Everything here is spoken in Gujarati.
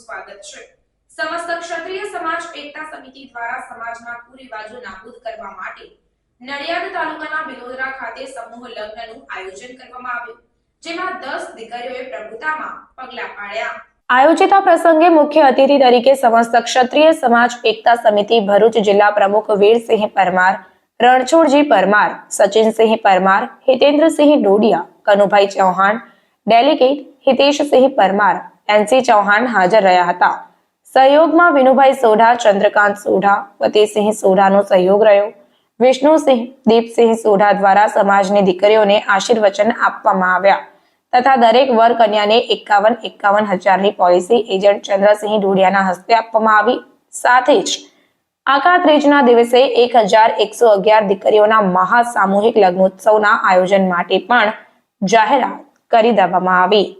સ્વાગત છે. સમસ્ત ક્ષત્રિય સમાજ એકતા સમિતિ દ્વારા સમાજમાં કુરિવાજો નાબૂદ કરવા માટે નડિયાદ તાલુકાના બિલોદરા ખાતે સમૂહ લગ્નનું આયોજન કરવામાં આવ્યું, જેમાં 10 દીકરીઓએ પ્રભુતામાં પગલા પાડ્યા. આયોજિત આ પ્રસંગે મુખ્ય અતિથિ તરીકે સમસ્ત ક્ષત્રિય સમાજ એકતા સમિતિ ભરૂચ જિલ્લા પ્રમુખ વીરસિંહ પરમાર, રણછોડજી પરમાર, સચિનસિંહ પરમાર, હિતેન્દ્રસિંહ ડોડિયા, કનુભાઈ ચૌહાણ ડેલિગેટ હિતેશસિંહ પરમાર એનસી ચૌહાણ હાજર રહ્યા હતા. સહયોગમાં વિનુભાઈ સોઢા, ચંદ્રકાંત સોઢા ફતેહસિંહ સોઢાનો સહયોગ રહ્યો. વિષ્ણુસિંહ, દીપસિંહ સોઢા દ્વારા સમાજની દીકરીઓને આશીર્વચન આપવામાં આવ્યા તથા દરેક વર કન્યાને એકાવન એકાવન હજારની પોલિસી એજન્ટ ચંદ્રસિંહ ઢોડિયાના હસ્તે આપવામાં આવી. સાથે જ આખા ત્રીજના દિવસે એક હજાર એકસો અગિયાર દીકરીઓના મહા સામૂહિક લગ્નોત્સવના આયોજન માટે પણ જાહેરાત કરી દેવામાં આવી.